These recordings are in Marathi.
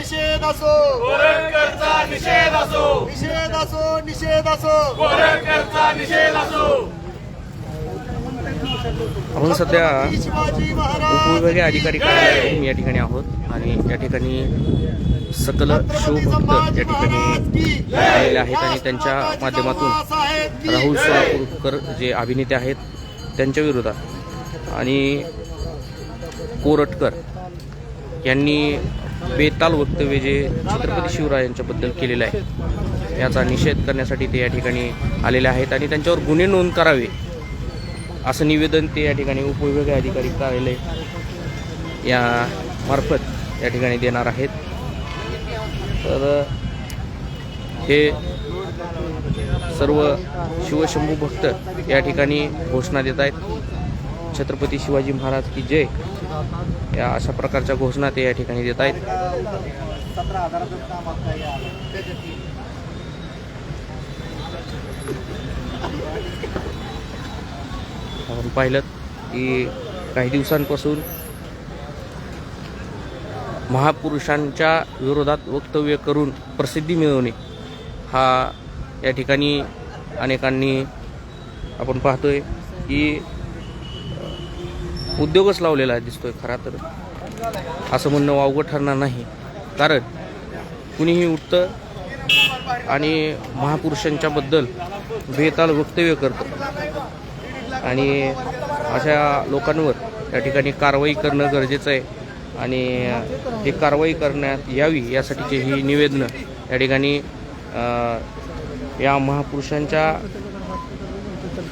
निषेध असो. गोरखकरचा निषेध असो. निषेध असो निषेध असो. गोरखकरचा निषेध असो. आपण सध्या शिवाजी महाराज उपविभागीय अधिकारी कार्यालयातून या ठिकाणी आहोत आणि या ठिकाणी सकल शिवभक्त या ठिकाणी आलेले आहेत आणि त्यांच्या माध्यमातून राहुल सोलापूरकर जे अभिनेते आहेत त्यांच्या विरोधात. आणि कोरटकर यांनी बेताल वक्तव्य जे छत्रपती शिवरायांच्याबद्दल केलेलं आहे याचा निषेध करण्यासाठी ते या ठिकाणी आलेले आहेत आणि त्यांच्यावर गुन्हे नोंद करावे असं निवेदन ते या ठिकाणी उपविभागीय अधिकारी कार्यालय या मार्फत या ठिकाणी देणार आहेत. तर हे सर्व शिवशंभू भक्त या ठिकाणी घोषणा देत आहेत. छत्रपती शिवाजी महाराज की जय या अशा प्रकारच्या घोषणा ते या ठिकाणी देत आहेत. आपण पाहिलं की काही दिवसांपासून महापुरुषांच्या विरोधात वक्तव्य करून प्रसिद्धी मिळवणे हा या ठिकाणी अनेकांनी आपण पाहतोय की उद्योगच लावलेला दिसतोय खरा तर. असं म्हणणं वावगं ठरणार नाही. कारण कुणीही उठतं आणि महापुरुषांच्याबद्दल बेताल वक्तव्य करतं. आणि अशा लोकांवर या ठिकाणी कारवाई करणं गरजेचं आहे. आणि ही कारवाई करण्यात यावी यासाठीचे ही निवेदनं या ठिकाणी या महापुरुषांच्या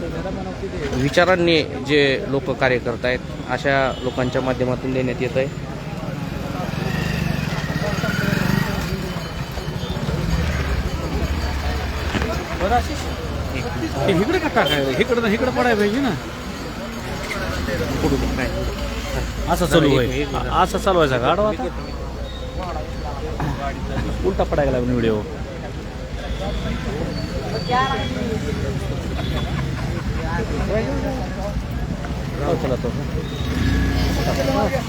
विचारांनी जे लोक कार्य करत आहेत अशा लोकांच्या माध्यमातून देण्यात येत आहे इकडे का टाकाय इकडे इकडे पडायला पाहिजे ना. असं चालू आहे असं आहे गाडवा उलटा पडायला लागून व्हिडिओ.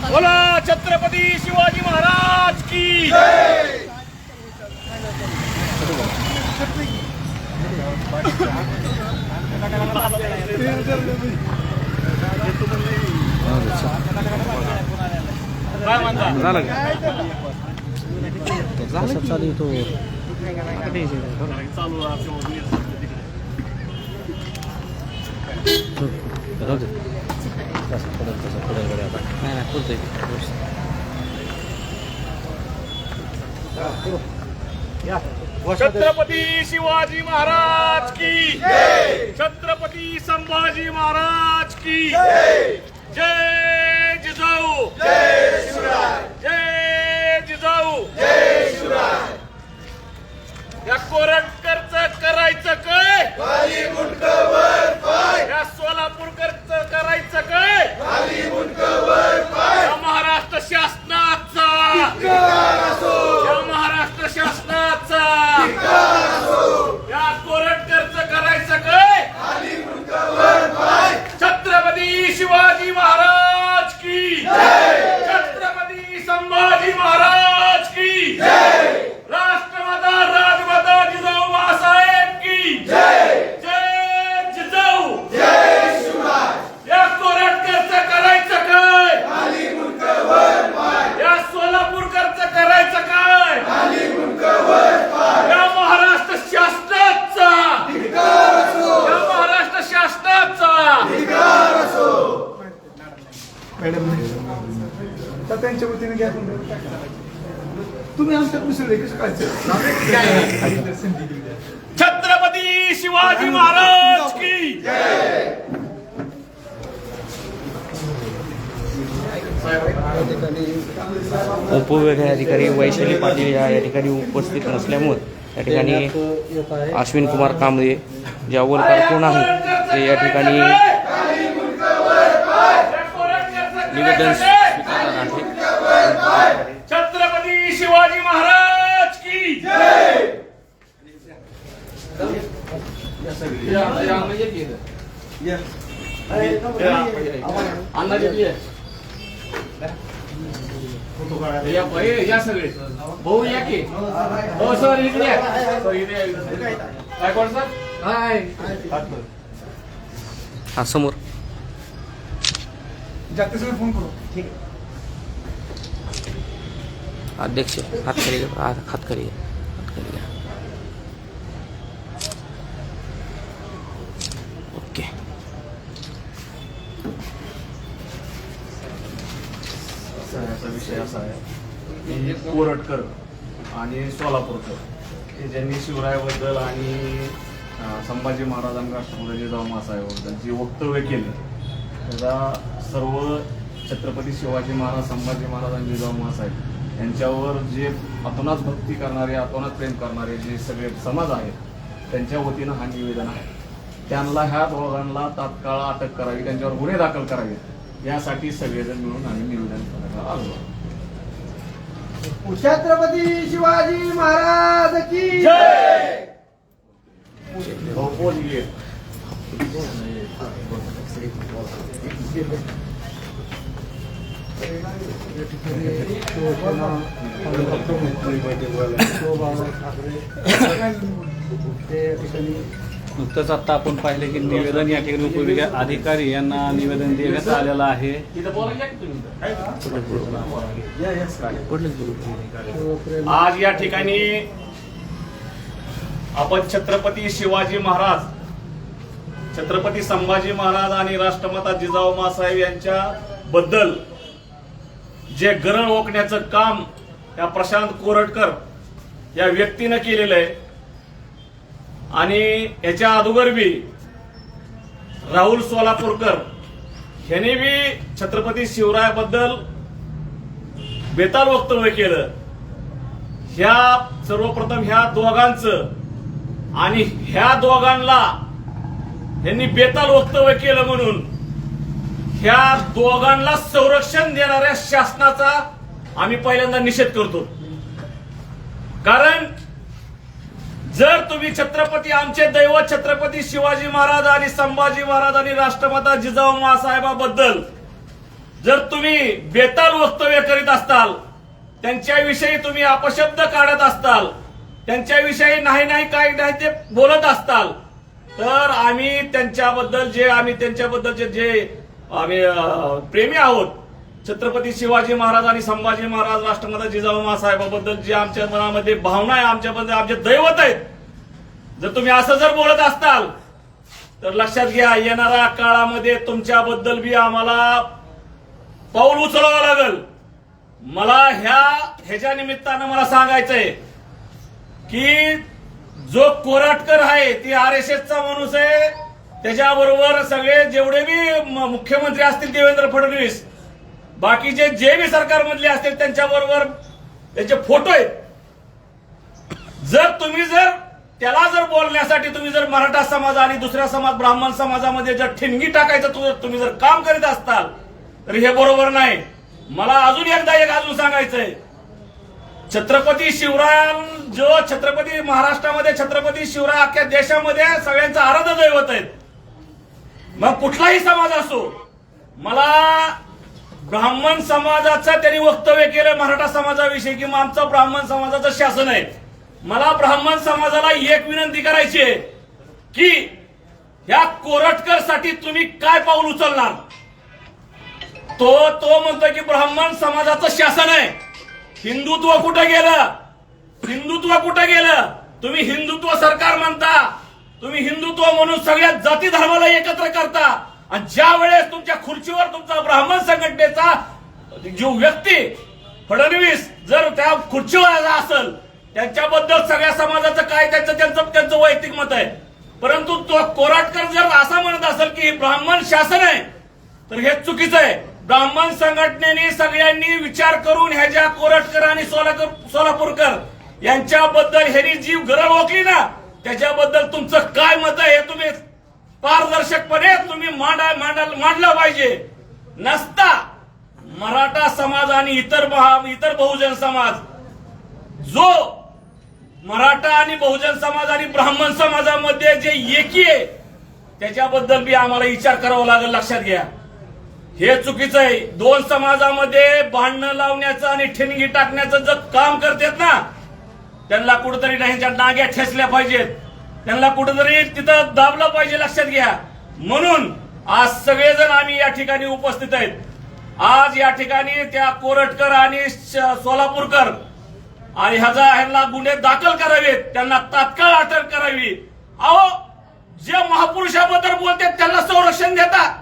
बोला छत्रपती शिवाजी महाराज की काय म्हणता झालं चालू तो? चालू जाऊ दे. तसं पडेल तसं पडेल गड्या आता नाही नाही पुरतं पुरतंय. छत्रपती शिवाजी महाराज की छत्रपती संभाजी महाराज की जय जिजाऊ जय शिवराय जय जिजाऊ जय शिवराय या कोरटकरच करायचं काय या करायचं काय या महाराष्ट्र शासनाचा. या महाराष्ट्र शासनाचा. या कोरटकरच करायचं काय छत्रपती शिवाजी महाराज की. छत्रपती संभाजी महाराज की राष्ट्रमाता राजमाता जिजाऊ मासाहेब की जय जिजाऊ या कोरटकरचं करायचं काय या सोलापूरकरचं करायचं काय या महाराष्ट्र शासनाचा या महाराष्ट्र शासनाचा तर त्यांच्या वतीने घ्या तुम्ही आमच्यात मिसळले कसं काय छत्रपती शिवाजी महाराज की उपविभागीय अधिकारी वैशाली पाटील या या ठिकाणी उपस्थित नसल्यामुळे या ठिकाणी अश्विन कुमार कांबळे जे अव्वल कारकून आहेत ते या ठिकाणी निवेदन स्वीकारणार आहेत. छत्रपती शिवाजी महाराज की या. या सगळे भाऊ या की हो सर इकडे या. सर, इकडे या, इकडे. काय कोण सर हाय हा समोर जागतिक फोन करू अध्यक्ष हात खाली घ्या. हात हात खाली घ्या. हात खाली घ्या. ओके याचा विषय असा आहे की कोरटकर आणि सोलापूरकर हे ज्यांनी शिवरायाबद्दल आणि संभाजी महाराजांना आणि राष्ट्रपती जिजाऊ जी वक्तव्य केली त्याचा सर्व छत्रपती शिवाजी महाराज संभाजी महाराज आणि जिजाऊ मासाहेब यांच्यावर जे अतोनाच भक्ती करणारे अतोनात प्रेम करणारे जे सगळे समाज आहेत त्यांच्या वतीनं हा निवेदन आहे. त्यांना ह्या दोघांना तात्काळ अटक करावी त्यांच्यावर गुन्हे दाखल करावेत यासाठी सगळेजण मिळून आम्ही निवेदन करायला आलो छत्रपती शिवाजी महाराज की पोच घे. नुकतंच आता आपण पाहिले की निवेदन या ठिकाणी उपविभागीय अधिकारी यांना निवेदन देण्यात आलेलं आहे. आज या ठिकाणी आपण छत्रपती शिवाजी महाराज छत्रपती संभाजी महाराज आणि राष्ट्रमाता जिजाऊ मासाहेब यांच्या बद्दल जे गरळ ओकण्याचं काम या प्रशांत कोरटकर या व्यक्तीनं केलेलं आहे आणि याच्या अगोदर बी राहुल सोलापूरकर ह्याने बी छत्रपती शिवरायाबद्दल बेताल वक्तव्य केलं. ह्या सर्वप्रथम ह्या दोघांचं आणि ह्या दोघांना यांनी बेताल वक्तव्य केलं म्हणून ह्या दोघांना संरक्षण देणाऱ्या शासनाचा आम्ही पहिल्यांदा निषेध करतो. कारण जर तुम्ही छत्रपती आमचे दैवत छत्रपती शिवाजी महाराज आणि संभाजी महाराज आणि राष्ट्रमाता जिजाऊ मासाहेबाबद्दल जर तुम्ही बेताल वक्तव्य करीत असताल त्यांच्याविषयी तुम्ही अपशब्द काढत असताल त्यांच्याविषयी नाही नाही काय नाही ते बोलत असताल तर आम्ही त्यांच्याबद्दल जे आम्ही त्यांच्याबद्दलचे जे आम्ही प्रेमी आहोत छत्रपती शिवाजी महाराज आणि संभाजी महाराज राष्ट्रमाता जिजाऊ मासाहेबाबद्दल जे आमच्या मनामध्ये भावना आहे आमच्याबद्दल आमचे दैवत आहेत. जर तुम्ही असं जर बोलत असताल तर लक्षात घ्या येणाऱ्या काळामध्ये तुमच्याबद्दल बी आम्हाला पाऊल उचलावं लागल. मला ह्या ह्याच्या निमित्तानं मला सांगायचंय की जो कोराटकर आहे ती आर एस एसचा माणूस आहे. त्याच्याबरोबर सगळे जेवढे बी मुख्यमंत्री असतील देवेंद्र फडणवीस बाकीचे जे बी सरकारमधले असतील त्यांच्याबरोबर त्याचे फोटो आहेत. जर तुम्ही जर त्याला जर बोलण्यासाठी तुम्ही जर मराठा समाज आणि दुसऱ्या समाज ब्राह्मण समाजामध्ये जर ठिणगी टाकायचं तु- तुम्ही जर काम करीत असताल तर हे बरोबर नाही. मला अजून एकदा एक अजून सांगायचंय. छत्रपती शिवराय जो छत्रपती महाराष्ट्रामध्ये छत्रपती शिवराय अख्ख्या देशामध्ये सगळ्यांचं आराध्य दैवत आहेत. मग कुठलाही समाज असो मला ब्राह्मण समाजाचं त्यांनी वक्तव्य केलं मराठा समाजाविषयी की आमचं ब्राह्मण समाजाचं शासन आहे. मला ब्राह्मण समाजाला एक विनंती करायची आहे की ह्या कोरटकरसाठी तुम्ही काय पाऊल उचलणार? तो तो म्हणतो की ब्राह्मण समाजाचं शासन आहे. हिंदुत्व कुठं गेलं? हिंदुत्व कुठं गेलं? तुम्ही हिंदुत्व सरकार म्हणता. तुम्ही हिंदुत्व म्हणून सगळ्या जाती धर्माला एकत्र करता. आणि ज्या वेळेस तुमच्या खुर्चीवर तुमचा ब्राह्मण संघटनेचा जो व्यक्ती फडणवीस जर त्या खुर्चीवर असेल त्यांच्याबद्दल सगळ्या समाजाचं काय त्यांचं त्यांचं त्यांचं वैयक्तिक मत आहे. परंतु तो कोराटकर जर असं म्हणत असेल की ब्राह्मण शासन आहे तर हे चुकीचं आहे. ब्राह्मण संघटनेने सगळ्यांनी विचार करून ह्याच्या कोराटकर आणि सोलापूर सोलापूरकर यांच्याबद्दल ह्यांनी जी गरज ओकली ना त्याच्याबद्दल तुमचं काय मत आहे हे तुम्ही पारदर्शकपणे तुम्ही मांडा मांडा मांडलं पाहिजे. नसता मराठा समाज आणि इतर महा- इतर बहुजन समाज जो मराठा आणि बहुजन समाज आणि ब्राह्मण समाजामध्ये जे एकी आहे त्याच्याबद्दल बी आम्हाला विचार करावा लागेल लक्षात घ्या. हे चुकीचं आहे. दोन समाजामध्ये भांडणं लावण्याचं आणि ठिणगी टाकण्याचं जर काम करतात ना त्यांना कुठेतरी ह्यांच्या नाग्या ठेचल्या पाहिजेत. त्यांना कुठेतरी तिथं दाबलं पाहिजे लक्षात घ्या. म्हणून आज सगळेजण आम्ही या ठिकाणी उपस्थित आहेत. आज या ठिकाणी त्या कोरटकर आणि सोलापूरकर आणि ह्याचा ह्यांना गुन्हे दाखल करावेत त्यांना तात्काळ अटक करावी. अहो जे महापुरुषाबद्दल बोलतात त्यांना संरक्षण देतात.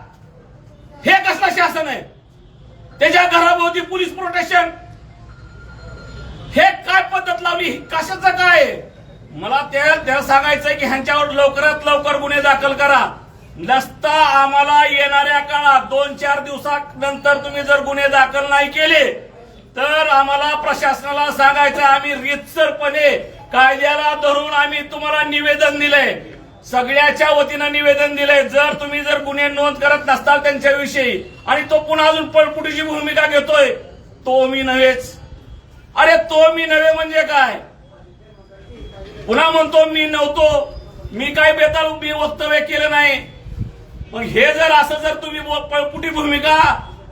हे कसलं शासन आहे? त्याच्या घराभोवती पोलीस प्रोटेक्शन हे काय पद्धत लावली? कशाचं काय आहे? मला त्या त्या सांगायचंय की ह्यांच्यावर लवकरात लवकर गुन्हे दाखल करा. नसता आम्हाला येणाऱ्या काळात दोन चार दिवसानंतर तुम्ही जर गुन्हे दाखल नाही केले तर आम्हाला प्रशासनाला सांगायचं आम्ही रितसरपणे कायद्याला धरून आम्ही तुम्हाला निवेदन दिलंय. सगळ्याच्या वतीनं निवेदन दिलंय जर तुम्ही जर गुन्हे नोंद करत नसताल त्यांच्याविषयी आणि तो पुन्हा अजून पळपुटीची भूमिका घेतोय तो मी नव्हेच. अरे तो मी नव्हे म्हणजे काय? पुन्हा म्हणतो मी नव्हतो. मी काय बेताल मी वक्तव्य केलं नाही. पण हे जर असं जर तुम्ही कुठे पळपुटी भूमिका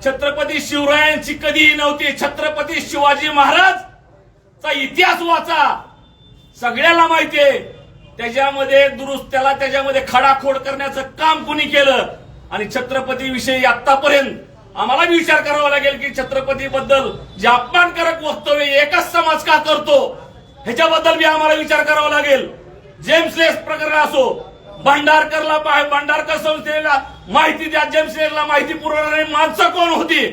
छत्रपती शिवरायांची कधीही नव्हती छत्रपती शिवाजी महाराज चा इतिहास वाचा. सगळ्याला माहितीये त्याच्यामध्ये दुरुस्त त्याला त्याच्यामध्ये खडाखोड करण्याचं काम कुणी केलं? आणि छत्रपती विषयी आतापर्यंत आम्हाला विचार करावा लागेल की छत्रपती बद्दल जे अपमानकारक वक्तव्य एकच समाज का करतो? ह्याच्याबद्दल बी आम्हाला विचार करावा लागेल. जेम्स लेस प्रकरण असो भांडारकरला भांडारकर संस्थेला माहिती द्या जेम्स लेसला माहिती पुरवणारी माणसं कोण होती?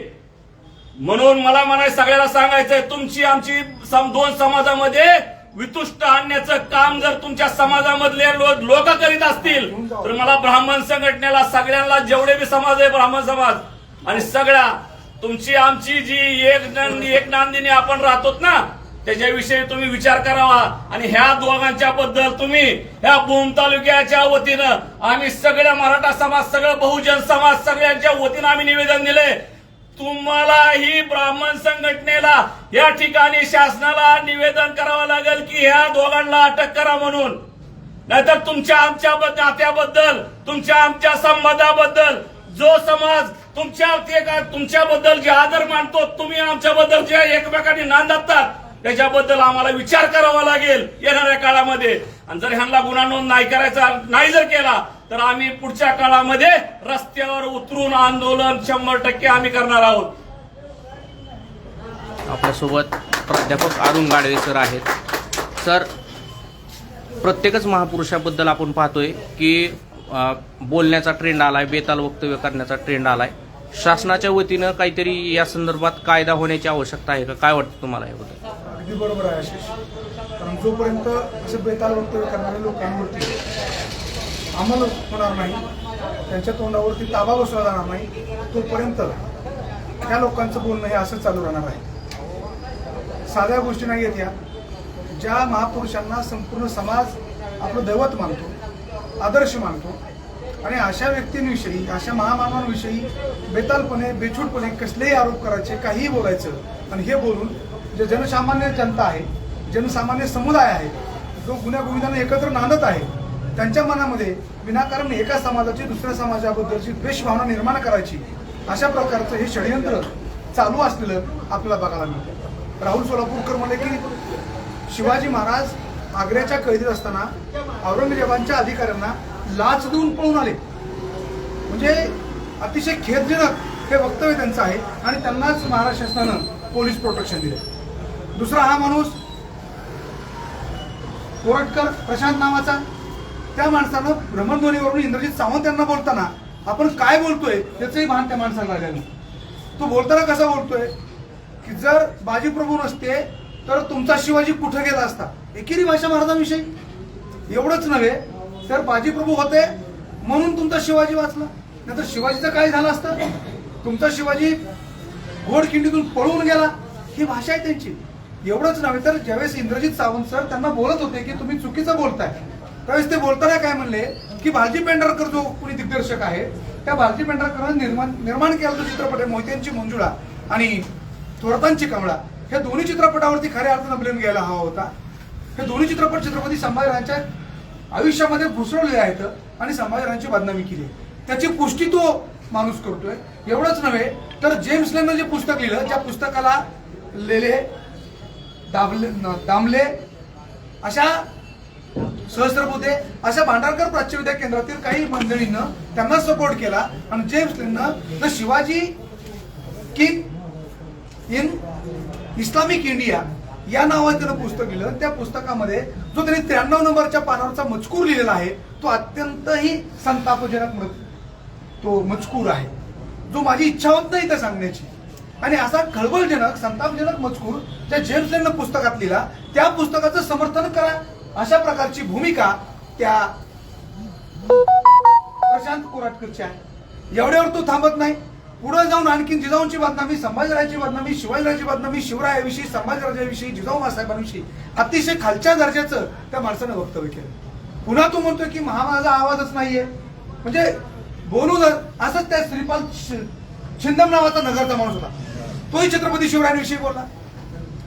म्हणून मला म्हणाय सगळ्याला सांगायचंय तुमची आमची सम- दोन समाजामध्ये वितुष्ट आणण्याचं काम जर तुमच्या समाजामधले लोक करीत असतील तर मला ब्राह्मण संघटनेला सगळ्यांना जेवढे बी समाज आहे ब्राह्मण समाज आणि सगळ्या तुमची आमची जी एक एक नांदिनी आपण राहतोत ना त्याच्याविषयी तुम्ही विचार करावा. आणि ह्या दोघांच्या बद्दल तुम्ही ह्या भूम तालुक्याच्या वतीनं आम्ही सगळ्या मराठा समाज सगळं बहुजन समाज सगळ्यांच्या वतीनं आम्ही निवेदन दिले तुम्हालाही ब्राह्मण संघटनेला या ठिकाणी शासनाला निवेदन करावं लागेल की ह्या दोघांना अटक करा म्हणून. नाहीतर तुमच्या आमच्या नात्याबद्दल तुमच्या आमच्या संबंधाबद्दल जो समाज तुमच्या ते तुमच्याबद्दल जे आदर मानतो तुम्ही आमच्याबद्दल जे एकमेकांनी नांदतात त्याच्याबद्दल आम्हाला विचार करावा लागेल येणाऱ्या काळामध्ये. आणि जर ह्यांना गुन्हा नोंद नाही करायचा नाही जर केला तर आम्ही पुढच्या काळामध्ये रस्त्यावर उतरून आंदोलन शंभर टक्के आम्ही करणार आहोत. आपल्यासोबत प्राध्यापक अरुण गाडवे सर आहेत. सर प्रत्येकच महापुरुषाबद्दल आपण पाहतोय की बोलण्याचा ट्रेंड आलाय बेताल वक्तव्य करण्याचा ट्रेंड आलाय. शासनाच्या वतीनं काहीतरी या संदर्भात कायदा होण्याची आवश्यकता आहे का? काय वाटतं तुम्हाला याबद्दल? अगदी बरोबर आहे आशिष. कारण जोपर्यंत असे बेताल वक्तव्य करणाऱ्या लोकांवरती अमल होणार नाही त्यांच्या तोंडावरती ताबा बसला जाणार नाही तोपर्यंत त्या लोकांचं बोलणं हे असं चालू राहणार आहे. साध्या गोष्टी नाही आहेत या ज्या महापुरुषांना संपूर्ण समाज आपलं दैवत मानतो आदर्श मानतो आणि अशा व्यक्तींविषयी अशा महामानवांविषयी बेतालपणे बेछूटपणे कसलेही आरोप करायचे काहीही बोलायचं आणि हे बोलून जे जनसामान्य जनता आहे जनसामान्य समुदाय आहे जो गुन्ह्यागोविंदाने एकत्र नांदत आहे त्यांच्या मनामध्ये विनाकारण एका समाजाची दुसऱ्या समाजाबद्दलची द्वेषभावना निर्माण करायची अशा प्रकारचं हे षडयंत्र चालू असलेलं आपल्याला बघायला मिळतं. राहुल सोलापूरकर म्हणले की शिवाजी महाराज आग्र्याच्या कैदीत असताना औरंगजेबांच्या अधिकाऱ्यांना लाच देऊन पळून आले. म्हणजे अतिशय खेदजनक हे वक्तव्य त्यांचं आहे आणि त्यांनाच महाराष्ट्र शासनानं पोलीस प्रोटेक्शन दिलं. दुसरा हा माणूस कोरटकर प्रशांत नावाचा. त्या माणसानं भ्रमणध्वनीवरून इंद्रजित सावंत यांना बोलताना आपण काय बोलतोय त्याचंही भान त्या माणसाला लागलं तो बोलताना कसा बोलतोय? की जर बाजीप्रभू नसते तर तुमचा शिवाजी कुठं गेला असता? एकेरी भाषा महाराजांविषयी. एवढंच नव्हे तर बाजीप्रभू होते म्हणून तुमचा शिवाजी वाचला. नाहीतर शिवाजीचं काय झालं असतं? तुमचा शिवाजी घोडखिंडीतून पळून गेला. ही भाषा आहे त्यांची. एवढंच नव्हे तर ज्यावेळेस इंद्रजित सावंत सर त्यांना बोलत होते की तुम्ही चुकीचं बोलताय त्यावेळेस ते बोलताना काय म्हणले की भालजी पेंढारकर जो कुणी दिग्दर्शक आहे त्या भालजी पेंढारकरांनी निर्माण निर्माण केला जो चित्रपट आहे मोहित्यांची मंजुळा आणि थोरतांची कमळा. ह्या दोन्ही चित्रपटावरती खऱ्या अर्थानं ब्लेम घ्यायला हवा होता. हे दोन्ही चित्रपट छत्रपती संभाजीराजांच्या आयुष्यामध्ये घुसळलेले आहेत आणि संभाजीराजांची बदनामी केली त्याची पुष्टी तो माणूस करतोय. एवढंच नव्हे तर जेम्स लेनं जे पुस्तक लिहिलं ज्या पुस्तकाला लिहिले दाबले न- दामले अशा सहस्त्रबुद्धे अशा भांडारकर प्राच्यविद्या केंद्रातील काही मंडळीनं त्यांना सपोर्ट केला आणि James the Shivaji king in Islamic India या नावाचं त्यानं पुस्तक लिहिलं. त्या पुस्तकामध्ये जो त्यांनी त्र्याण्णव नंबरच्या पानावरचा मजकूर लिहिलेला आहे तो अत्यंतही संतापजनक म- तो मजकूर आहे. जो माझी इच्छा होत नाही त्या सांगण्याची. आणि असा खळबळजनक संतापजनक मजकूर त्या जेम्स लेननं पुस्तकात लिहिला. त्या पुस्तकाचं समर्थन करा. अशा प्रकारची भूमिका त्या प्रशांत कोराटकरची आहे. एवढ्यावर तो थांबत नाही. पुढे जाऊन आणखी जिजाऊंची बदनामी संभाजीराजांची बदनामी शिवाजीरायाची बदनामी शिवरायाविषयी संभाजीराजाविषयी जिजाऊ मासाहेबांविषयी अतिशय खालच्या दर्जाचं त्या माणसानं वक्तव्य केलं. पुन्हा तो म्हणतोय की महा माझा आवाजच नाहीये. म्हणजे बोलू असंच त्या श्रीपाल छिंदम नावाचा नगरचा माणूस होता. तोही छत्रपती शिवरायांविषयी बोलला.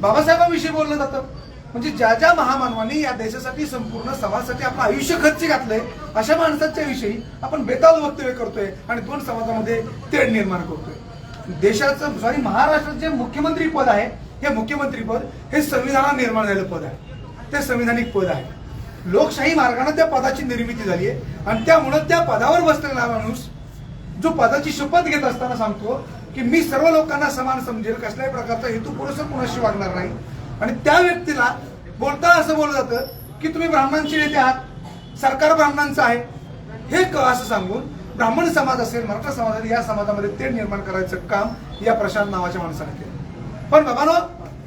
बाबासाहेबांविषयी बोललं जातं. म्हणजे ज्या ज्या महामानवांनी या देशासाठी संपूर्ण समाजासाठी आपलं आयुष्य खर्च घातलंय अशा माणसाच्या विषयी आपण बेताल वक्तव्य करतोय आणि दोन समाजामध्ये तेढ निर्माण करतोय. देशाचं सॉरी महाराष्ट्रात जे मुख्यमंत्री पद आहे हे मुख्यमंत्री पद हे संविधानात निर्माण झालेलं पद आहे. ते संविधानिक पद आहे. लोकशाही मार्गाने त्या पदाची निर्मिती झाली आहे आणि त्यामुळं त्या पदावर बसलेला माणूस जो पदाची शपथ घेत असताना सांगतो की मी सर्व लोकांना समान समजेल कसल्याही प्रकारचा हेतू पुरेसर कुणाशी वागणार नाही. आणि त्या व्यक्तीला बोलता असं बोललं जातं की तुम्ही ब्राह्मणांचे नेते आहात सरकार ब्राह्मणांचं आहे. हे क असं सांगून ब्राह्मण समाज असेल मराठा समाज असेल या समाजामध्ये ते निर्माण करायचं काम या प्रशांत नावाच्या माणसाने केलं. पण बाबानो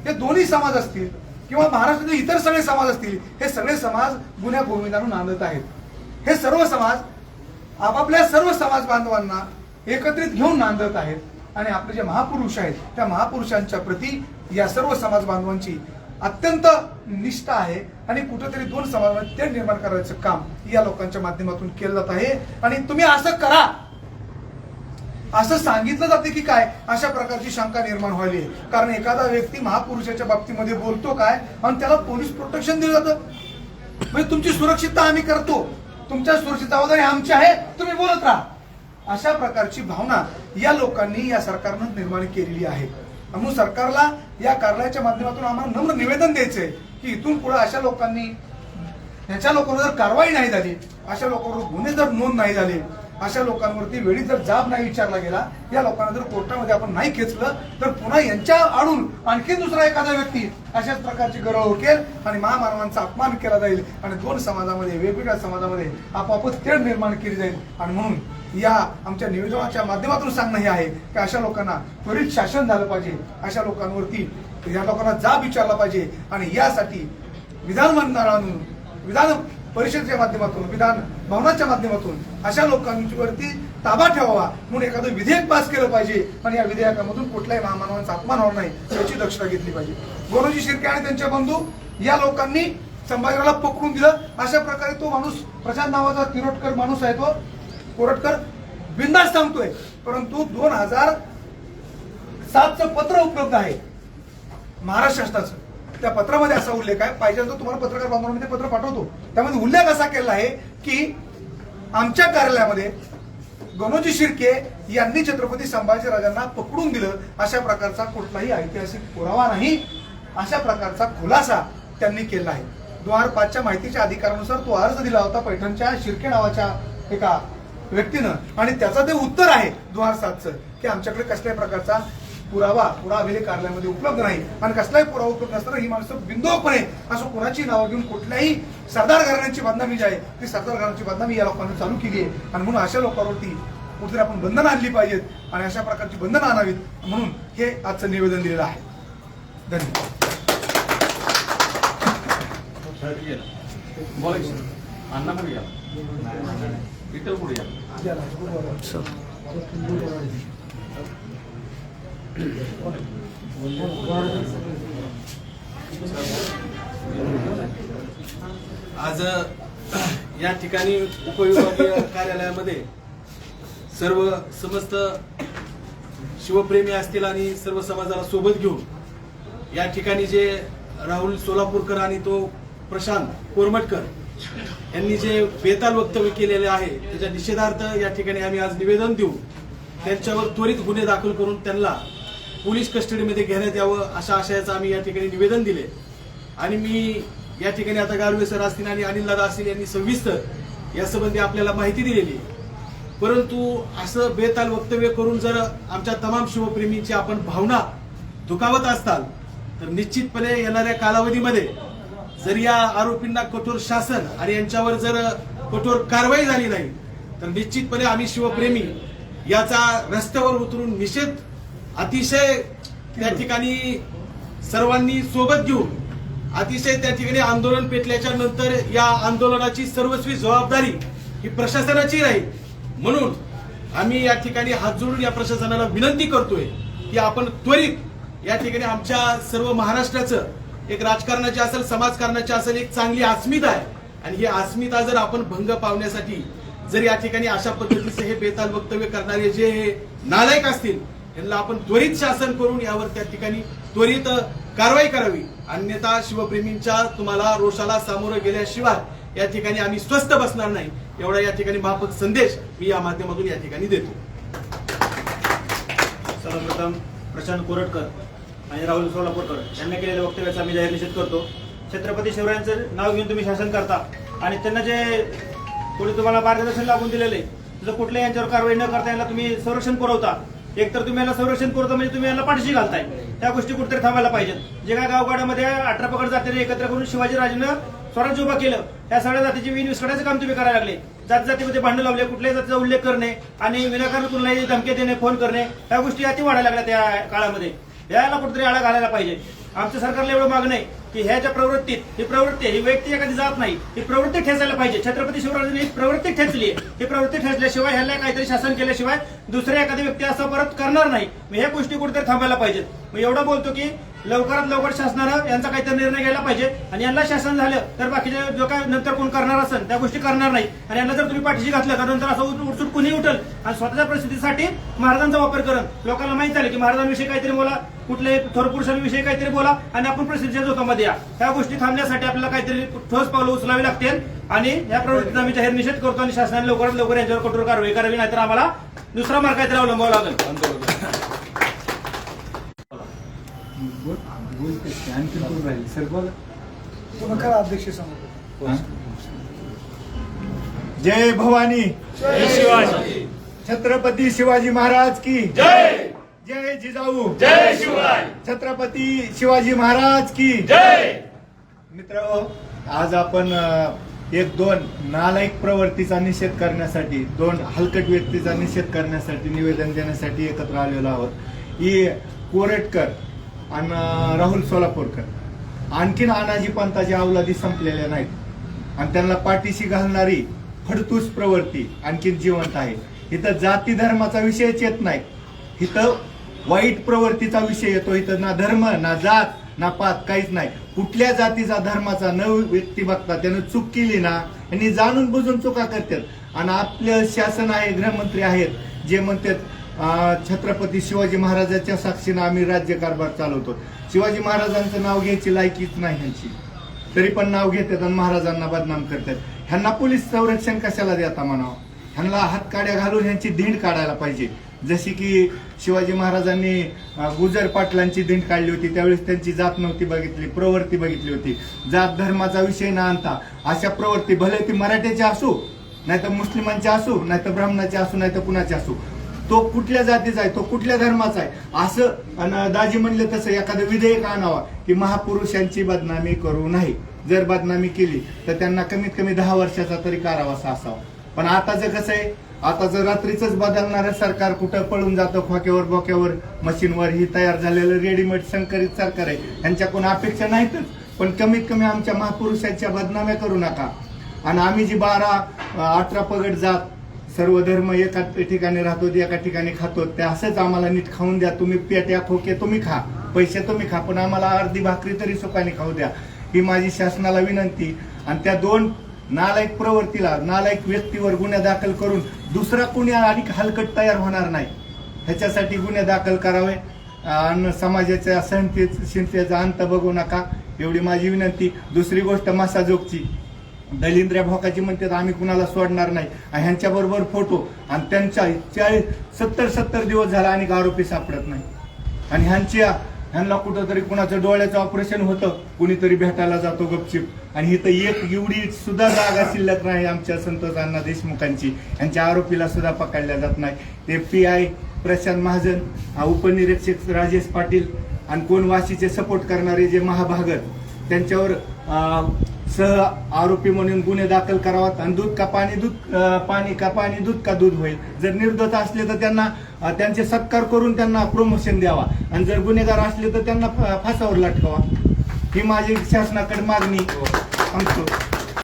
हे दोन्ही समाज असतील किंवा महाराष्ट्रातील इतर सगळे समाज असतील हे सगळे समाज गुन्ह्या गोविंदांना नांदत आहेत. हे सर्व समाज आपापल्या सर्व समाज बांधवांना एकत्रित घेऊन नांदत आहेत. आणि आपले जे महापुरुष आहेत त्या महापुरुषांच्या प्रती या सर्व समाज बांधवांची अत्यंत निष्ठा आहे. आणि कुठेतरी दोन समाजामध्ये ते निर्माण करायचं काम या लोकांच्या माध्यमातून केलं जात आहे. आणि तुम्ही असं करा. असं सांगितलं जाते की काय? अशा प्रकारची शंका निर्माण व्हायली कारण एखादा व्यक्ती महापुरुषाच्या बाबतीमध्ये बोलतो काय? आणि त्याला पोलीस प्रोटेक्शन दिलं जातं. म्हणजे तुमची सुरक्षितता आम्ही करतो. तुमच्या सुरक्षित जबाबदारी आमची आहे. तुम्ही बोलत राहा. अशा प्रकारची भावना या लोकांनी या सरकारनं निर्माण केलेली आहे. म्हणून सरकारला या कार्यालयाच्या माध्यमातून आम्हाला नम्र निवेदन द्यायचंय की इथून पुढे अशा लोकांनी ह्याच्या लोकांवर जर कारवाई नाही झाली अशा लोकांवर गुन्हे जर नोंद नाही झाले अशा लोकांवरती वेळी जर जाब नाही विचारला गेला या लोकांना जर कोर्टामध्ये आपण नाही खेचलं तर पुन्हा यांच्या आडून आणखी दुसरा एखादा व्यक्ती अशाच प्रकारची गरळ ओकेल आणि महामानवांचा अपमान केला जाईल आणि दोन समाजामध्ये वेगवेगळ्या समाजामध्ये आपापच तेढ निर्माण केली जाईल. आणि म्हणून या आमच्या निवेदनाच्या माध्यमातून सांगणं हे आहे की अशा लोकांना त्वरित शासन झालं पाहिजे. अशा लोकांवरती या लोकांना जाब विचारला पाहिजे आणि यासाठी विधानमंडळातून विधान परिषदेच्या माध्यमातून विधान भवनाच्या माध्यमातून अशा लोकांवरती ताबा ठेवावा म्हणून एखादं विधेयक पास केलं पाहिजे. आणि या विधेयकामधून कुठल्याही महामानवांचा अपमान होणार नाही याची दक्षता घेतली पाहिजे. गोरोजी शिर्के आणि त्यांचे बंधू या लोकांनी संभाजीरावला पकडून दिलं. अशा प्रकारे तो माणूस प्रशांत नावाचा तिरोटकर माणूस आहे तो. कोरटकर बिंदास सांगतोय परंतु दोन हजार सातचं पत्र उपलब्ध आहे. महाराष्ट्र शासनाचं. त्या पत्रामध्ये असा उल्लेख आहे. पाहिजे तर तुम्हाला पत्रकार बांधवांना ते पत्र पाठवतो. त्यामध्ये उल्लेख असा केला आहे की आमच्या कार्यालयामध्ये गणोजी शिर्के यांनी छत्रपती संभाजी राजांना पकडून दिलं अशा प्रकारचा कुठलाही ऐतिहासिक पुरावा नाही. अशा प्रकारचा खुलासा त्यांनी केला आहे. दोन हजार पाचच्या माहितीच्या अधिकारानुसार तो अर्ज दिला होता पैठणच्या शिर्के नावाच्या एका व्यक्तीनं. आणि त्याचं ते उत्तर आहे दोन हजार सातचं की आमच्याकडे कसल्याही प्रकारचा पुरावा पुरावे कार्यालयामध्ये उपलब्ध नाही. आणि कसलाही पुरावा उपलब्ध नसताना ही माणसं बिंदूपणे असं कोणाची नावं घेऊन कुठल्याही सरदार घराण्यांची बदनामी जी आहे ती सरदार घराण्याची बदनामी या लोकांनी चालू केली आहे. आणि म्हणून अशा लोकांवरती कुठेतरी आपण बंधनं आणली पाहिजेत आणि अशा प्रकारची बंधनं आणावीत म्हणून हे आजचं निवेदन दिलेलं आहे. धन्यवाद. आज या ठिकाणी उपविभागीय कार्यालयामध्ये सर्व समस्त शिवप्रेमी असतील आणि सर्व समाजाला सोबत घेऊन या ठिकाणी जे राहुल सोलापूरकर आणि तो प्रशांत कोरमटकर यांनी जे बेताल वक्तव्य केलेले आहे त्याच्या निषेधार्थ या ठिकाणी आम्ही आज निवेदन देऊ. त्यांच्यावर त्वरित गुन्हे दाखल करून त्यांना पोलीस कस्टडीमध्ये घेण्यात यावं अशा आशयाचं आम्ही या ठिकाणी निवेदन दिले. आणि मी या ठिकाणी आता गारवे सर असतील आणि अनिल दादा असतील यांनी सविस्तर यासंबंधी आपल्याला माहिती दिलेली परंतु असं बेताल वक्तव्य करून जर आमच्या तमाम शिवप्रेमींची आपण भावना दुखावत असताल तर निश्चितपणे येणाऱ्या कालावधीमध्ये जर या आरोपींना कठोर शासन आणि यांच्यावर जर कठोर कारवाई झाली नाही तर निश्चितपणे आम्ही शिवप्रेमी याचा रस्त्यावर उतरून निषेध अतिशय त्या ठिकाणी सर्वांनी सोबत घेऊन अतिशय त्या ठिकाणी आंदोलन पेटल्याच्या नंतर या आंदोलनाची सर्वस्वी जबाबदारी ही प्रशासनाची राहील. म्हणून आम्ही या ठिकाणी हात जोडून या प्रशासनाला विनंती करतोय की आपण त्वरित या ठिकाणी आमच्या सर्व महाराष्ट्राचं एक राजकारणाची असेल समाजकारणाची असेल एक चांगली अस्मिता आहे. आणि ही अस्मिता जर आपण भंग पावण्यासाठी जर या ठिकाणी अशा पद्धतीचे हे बेताल वक्तव्य करणारे जे हे नालायक असतील यांना आपण त्वरित शासन करून यावर त्या ठिकाणी त्वरित कारवाई करावी. अन्यथा शिवप्रेमींच्या तुम्हाला रोषाला सामोरं गेल्याशिवाय या ठिकाणी आम्ही स्वस्थ बसणार नाही. एवढा या ठिकाणी माफक संदेश मी या माध्यमातून या ठिकाणी देतो. सर्वप्रथम प्रशांत कोरटकर. आणि राहुल सोलापूरकर यांनी केलेल्या वक्तव्याचा मी जाहीर निषेध करतो. छत्रपती शिवरायांचं नाव घेऊन तुम्ही शासन करता आणि त्यांना जे कोणी तुम्हाला मार्गदर्शन लागून दिलेले जर कुठल्या यांच्यावर कारवाई न करता यांना तुम्ही संरक्षण पुरवता. एकतर तुम्ही यांना संरक्षण पुरवता म्हणजे तुम्ही यांना पाठीशी घालताय. त्या गोष्टी कुठेतरी थांबायला पाहिजेत. जे काय गावगाड्यामध्ये अठरा पकड जातीने एकत्र करून शिवाजीराजेनं स्वराज्य उभा केलं त्या सगळ्या जातीची विन विस्कटायचं काम तुम्ही करायला लागले. जात जातीमध्ये भांडण लावले कुठल्याही जातीचा उल्लेख करणे आणि विनाकारण कुणालाही धमके देणे फोन करणे या गोष्टी अति वाढायला लागल्या त्या काळामध्ये. याला कुठेतरी आळा घालायला पाहिजे. आमच्या सरकारला एवढं मागणं आहे की ह्या ज्या प्रवृत्तीत ही प्रवृत्ती आहे, ही व्यक्ती एखादी जात नाही ही प्रवृत्ती ठेचायला पाहिजे. छत्रपती शिवराजांनी ही प्रवृत्ती ठेचली आहे. ही प्रवृत्ती ठेचल्याशिवाय ह्याला काहीतरी शासन केल्याशिवाय दुसऱ्या एखादी व्यक्ती असं परत करणार नाही. मग ह्या गोष्टी कुठेतरी थांबायला पाहिजेत. मग एवढं बोलतो की लवकरात लवकर शासनानं यांचा काहीतरी निर्णय घ्यायला पाहिजे. आणि यांना शासन झालं तर बाकीचे जो काय नंतर कोण करणार असेल त्या गोष्टी करणार नाही. आणि यांना जर तुम्ही पाठीशी घातलं तर नंतर असं उठ- उठसूट कुणी उठल. आणि स्वतःच्या प्रसिद्धीसाठी महाराजांचा वापर करत लोकांना माहीत झालं की महाराजांविषयी काहीतरी बोला कुठले थोर पुरुषांविषयी काहीतरी बोला आणि आपण प्रसिद्धीच्या जोखामध्ये या. ह्या गोष्टी थांबण्यासाठी आपल्याला काहीतरी ठोस पावलं उचलावी लागतील. आणि या प्रवृत्तीचा आम्ही जाहीर निषेध करतो आणि शासनाने लवकरात लवकर यांच्यावर कठोर कारवाई करावी नाहीतर आम्हाला दुसरा मार्ग काहीतरी अवलंबावा लागेल. अध्यक्ष समोर जय भवानी. जय शिवाजी. छत्रपती शिवाजी महाराज की. जय. जय जिजाऊ. जय शिवराय छत्रपती शिवाजी महाराज की. जय. मित्र आज आपण एक दोन नालायक प्रवृत्तीचा निषेध करण्यासाठी दोन हलकट व्यक्तीचा निषेध करण्यासाठी निवेदन देण्यासाठी एकत्र आलेलो आहोत. ही कोरेटकर आणि राहुल सोलापूरकर. आणखीन अनाजी पंताच्या अवलादी संपलेल्या नाहीत. आणि त्यांना पाठीशी घालणारी फडतूस प्रवृत्ती आणखीन जिवंत आहे. इथं जाती धर्माचा विषयच येत नाही. इथं वाईट प्रवृत्तीचा विषय येतो. इथं ना धर्म ना जात ना पात काहीच नाही. कुठल्या जातीचा धर्माचा न व्यक्ती बघता त्यानं चूक केली ना आणि जाणून बुजून चुका करतात. आणि आपलं शासन आहे गृहमंत्री आहेत जे म्हणतात छत्रपती शिवाजी महाराजाच्या साक्षीनं आम्ही राज्यकारभार चालवतो. शिवाजी महाराजांचं नाव घ्यायची लायकीच नाही ह्यांची. तरी पण नाव घेतात आणि महाराजांना बदनाम करतात. ह्यांना पोलीस संरक्षण कशाला देता म्हणावं? ह्यांना हातकाड्या घालून ह्यांची धिंड काढायला पाहिजे. जशी की शिवाजी महाराजांनी गुजर पाटलांची धिंड काढली होती त्यावेळेस त्यांची जात नव्हती बघितली प्रवृत्ती बघितली होती. जात धर्माचा विषय न आणता अशा प्रवृत्ती भले ती मराठ्याची असू नाही तर मुस्लिमांची असू नाही तर ब्राह्मणाची असू नाही तर कुणाची असू तो कुठल्या जातीचा आहे तो कुठल्या धर्माचा आहे? असं दाजी म्हणले तसं एखादं विधेयक आणावा की महापुरुषांची बदनामी करू नाही जर बदनामी केली तर त्यांना कमीत कमी दहा वर्षाचा तरी कारावासा असावा. पण आताचं कसं आहे? आताचं रात्रीच बदलणारं सरकार कुठं पळून जातं खोक्यावर बोक्यावर? मशीनवर ही तयार झालेलं रेडीमेड संकरित सरकार आहे. यांच्याकडून अपेक्षा नाहीतच. पण कमीत कमी आमच्या महापुरुषांच्या बदनाम्या करू नका. आणि आम्ही जी बारा अठरा पगड जात सर्व धर्म एका ठिकाणी राहतो एका ठिकाणी खातो ते असंच आम्हाला नीट खाऊन द्या. तुम्ही पेट्या खोके तुम्ही खा पैसे तुम्ही खा पण आम्हाला अर्धी भाकरी तरी सुखाने खाऊ द्या. ही माझी शासनाला विनंती. आणि त्या दोन नालायक प्रवृत्तीला नालायक व्यक्तीवर गुन्हा दाखल करून दुसरा कुणी आणि हलकट तयार होणार नाही. ह्याच्यासाठी गुन्हे दाखल करावे. आणि समाजाच्या सहनते शिंतेचा अंत बघू नका. एवढी माझी विनंती. दुसरी गोष्ट मासाजोगची. दलिंद्र्या भोकाची म्हणतात आम्ही कुणाला सोडणार नाही. आणि ह्यांच्या बरोबर फोटो. आणि त्यांच्या चाळीस सत्तर सत्तर दिवस झाला आणि आरोपी सापडत नाही. आणि ह्यांच्या ह्यांना कुठंतरी कुणाचं डोळ्याचं ऑपरेशन होतं कुणीतरी भेटायला जातो गपचिप. आणि इथं एक एवढी सुद्धा जागा शिल्लक नाही आमच्या संतोष अण्णा देशमुखांची. यांच्या आरोपीला सुद्धा पकडल्या जात नाही. ते पी आय प्रशांत महाजन हा उपनिरीक्षक राजेश पाटील आणि कोण वाशीचे सपोर्ट करणारे जे महाभागत त्यांच्यावर सह आरोपी म्हणून गुन्हे दाखल करावात आणि दूध का पाणी दूध पाणी का पाणी दूध का दूध होईल? जर निर्दोष असले तर त्यांना त्यांचे सत्कार करून त्यांना प्रमोशन द्यावा. आणि जर गुन्हेगार असले तर त्यांना फासावर लटकावा. ही माझी शासनाकडे मागणी. सांगतो